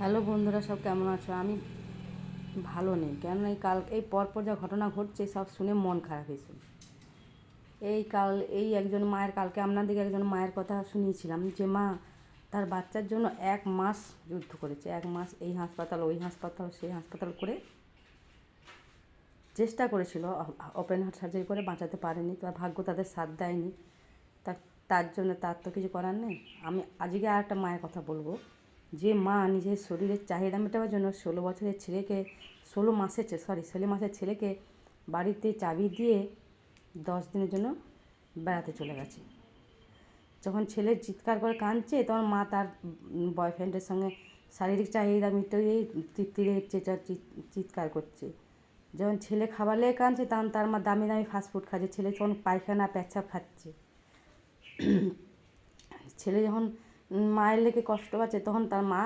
Hello বন্ধুরা, সব কেমন আছো? আমি ভালো নেই। কেননা এই কাল, এই পরপর যা ঘটনা ঘটছে, সব শুনে মন খারাপ হয়েছে। এই কাল, এই একজন মায়ের, কালকে আপনাদেরকে একজন মায়ের কথা শুনিয়েছিলাম যে, মা, তার বাচ্চার জন্য এক মাস যুদ্ধ করেছে। এক মাস এই হাসপাতাল, ওই হাসপাতাল, সেই হাসপাতাল করে চেষ্টা করেছিল ওপেন হার্ট সার্জারি করে বাঁচাতে পারেনি। তার ভাগ্য তাদের সাথ দেয়নি। তার তার জন্য তার তো কিছু করার নেই। আমি আজকে আর একটা মায়ের কথা বলব। যে মা নিজের শরীরের চাহিদা মেটাবার জন্য ষোলো বছরের ছেলেকে, ষোলো মাসের সরি ষোলো মাসের ছেলেকে বাড়িতে চাবি দিয়ে দশ দিনের জন্য বেড়াতে চলে গেছে। যখন ছেলে চিৎকার করে কাঁদছে, তখন মা তার বয়ফ্রেন্ডের সঙ্গে শারীরিক চাহিদা মিটিয়ে তৃপ্তিরে চিৎকার করছে। যখন ছেলে খাবার লেগে কাঁদছে, তখন তার মা দামি দামি ফাস্টফুড খাচ্ছে, ছেলে তখন পায়খানা, পেচ্ছাপ খাচ্ছে। ছেলে যখন মায়ের লেগে কষ্ট পাচ্ছে, তখন তার মা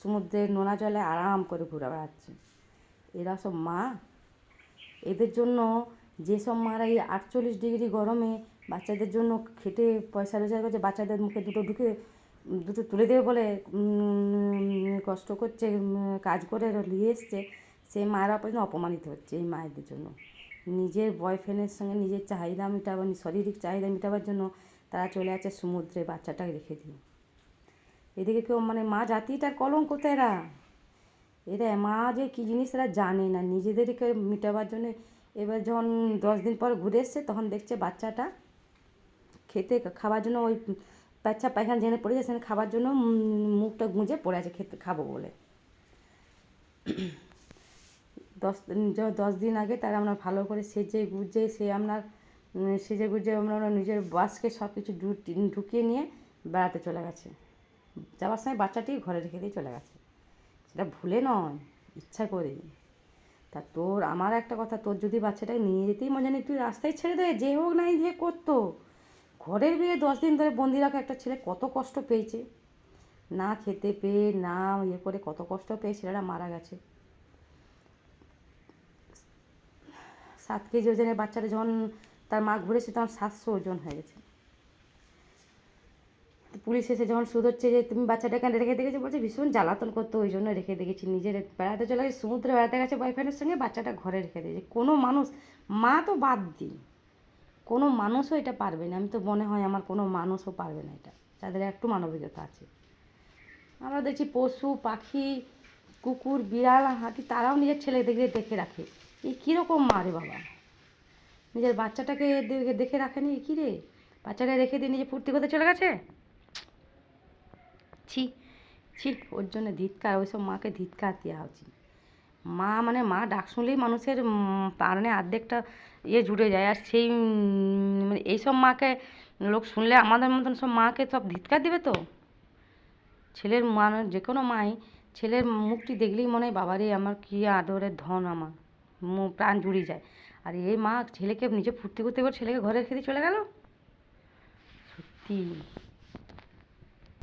সমুদ্রের নোনা জলে আরাম করে ঘুরে বেড়াচ্ছে। এরা সব মা। এদের জন্য যেসব মারা এই আটচল্লিশ ডিগ্রি গরমে বাচ্চাদের জন্য খেটে পয়সা রোজগার করছে, বাচ্চাদের মুখে দুটো ঢুকে, দুটো তুলে দেবে বলে কষ্ট করছে কাজ করে নিয়ে এসছে সেই মায়েরা পর্যন্ত অপমানিত হচ্ছে এই মায়েদের জন্য। নিজের বয়ফ্রেন্ডের সঙ্গে নিজের চাহিদা মেটাবার, শারীরিক চাহিদা মেটাবার জন্য তারা চলে আছে সমুদ্রে বাচ্চাটাকে রেখে দিয়ে। এদিকে কেউ মানে মা জাতিটার কলঙ্ক তো এরা। এরা, মা যে কী জিনিস এরা জানে না। নিজেদেরকে মেটাবার জন্য এবার যখন দশ দিন পর ঘুরে এসছে, তখন দেখছে বাচ্চাটা খেতে খাবার জন্য ওই বাচ্চা পায়খানা জেনে পড়ে যাচ্ছে খাবার জন্য মুখটা গুঁজে পড়ে আছে খেতে, খাব বলে। দশ দশ দিন আগে তারা আমরা ভালো করে সেজে গুজে, সে আপনার সেজে গুজে আমরা নিজের বাসকে সব কিছু ঢুকিয়ে নিয়ে বেড়াতে চলে গেছে। যাওয়ার সময় বাচ্চাটি ঘরে রেখে দিয়ে চলে গেছে। সেটা ভুলে নয়, ইচ্ছা করে তা তোর, আমার একটা কথা, তোর যদি বাচ্চাটাকে নিয়ে যেতেই মজা নেই তুই রাস্তায় ছেড়ে দে, যে হোক নাই যে করতো। ঘরের বিয়ে দশ দিন ধরে বন্দি রাখা একটা ছেলে কত কষ্ট পেয়েছে। না খেতে পেয়ে, না ইয়ে করে কত কষ্ট পেয়ে ছেলেরা মারা গেছে। সাত কেজি ওজনের বাচ্চাটা যখন তার মা ঘুরেছে, তখন সাতশো ওজন হয়ে গেছে। পুলিশ এসে যখন শুধোচ্ছে যে তুমি বাচ্চাটা এখানে রেখে দেখেছ বলছে ভীষণ জ্বালাতন করতো ওই জন্য রেখে দেখেছি নিজের বেড়াতে চলে গেছে, সমুদ্রে বেড়াতে গেছে বয়ফ্রেন্ডের সঙ্গে, বাচ্চাটা ঘরে রেখে দিয়েছে। কোনো মানুষ, মা তো বাদ দিই কোনো মানুষও এটা পারবে না। আমি তো মনে হয় আমার কোনো মানুষও পারবে না এটা। যাদের একটু মানবিকতা আছে। আমরা দেখছি পশু, পাখি, কুকুর, বিড়াল, হাতি, তারাও নিজের ছেলেদেরকে দেখে রাখে। এই কীরকম মা রে বাবা? নিজের বাচ্চাটাকে দেখে রাখেনি? কী রে? বাচ্চাটা রেখে দিয়ে নিজে ফুর্তি করতে চলে গেছে? ছি ছি, ওর জন্য ধিৎকার, ওইসব মাকে ধিৎকার দেওয়া উচিত। মা মানে মা, ডাক শুনলেই মানুষের প্রাণে অর্ধেকটা ইয়ে জুড়ে যায়। আর সেই মানে এইসব মাকে, লোক শুনলে আমাদের মতন সব মাকে সব ধিৎকার দেবে তো? ছেলের মানে যে কোনো মাই, ছেলের মুখটি দেখলেই মনে হয়, বাবারে, আমার কী আদরের ধন আমার। প্রাণ জুড়ে যায়। আর এই মা ছেলেকে নিজে ফুর্তি করতে করে ছেলেকে ঘরে দিয়ে চলে গেল? সত্যি।